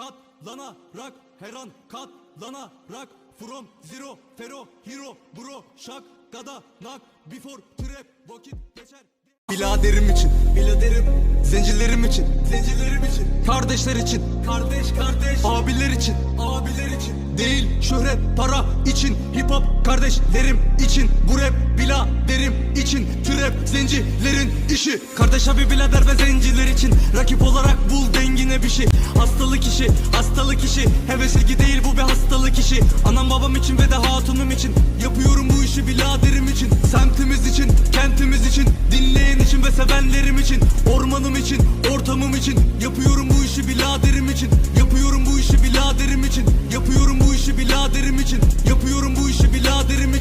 katlanarak her an katlanarak. From zero fero hero bro şak gada nak. Before trap vakit geçer. Biladerim için, biladerim. Zencilerim için, zencilerim için. Kardeşler için, kardeş kardeş. Abiler için, abiler için. Değil şöhret, para için. Hip hop kardeşlerim için. Bu rap biladerim için. Trap zencilerin işi. Kardeş abi bilader ve zenciler için. Rakip olarak bul dengine bir şey. Hastalık işi, hastalık işi. Heves ilgi değil bu bir hastalık işi. Anam babam için ve de hatunum için. Yapıyorum bu işi biladerim için. Semtimiz için, kentimiz için. Dinleyen için ve sevenlerim için. Ormanım için, ortamım için. Yapıyorum bu işi biladerim için. Yapıyorum bu işi biladerim için. Yapıyorum bu işi biladerim için. Yapıyorum bu işi biladerim için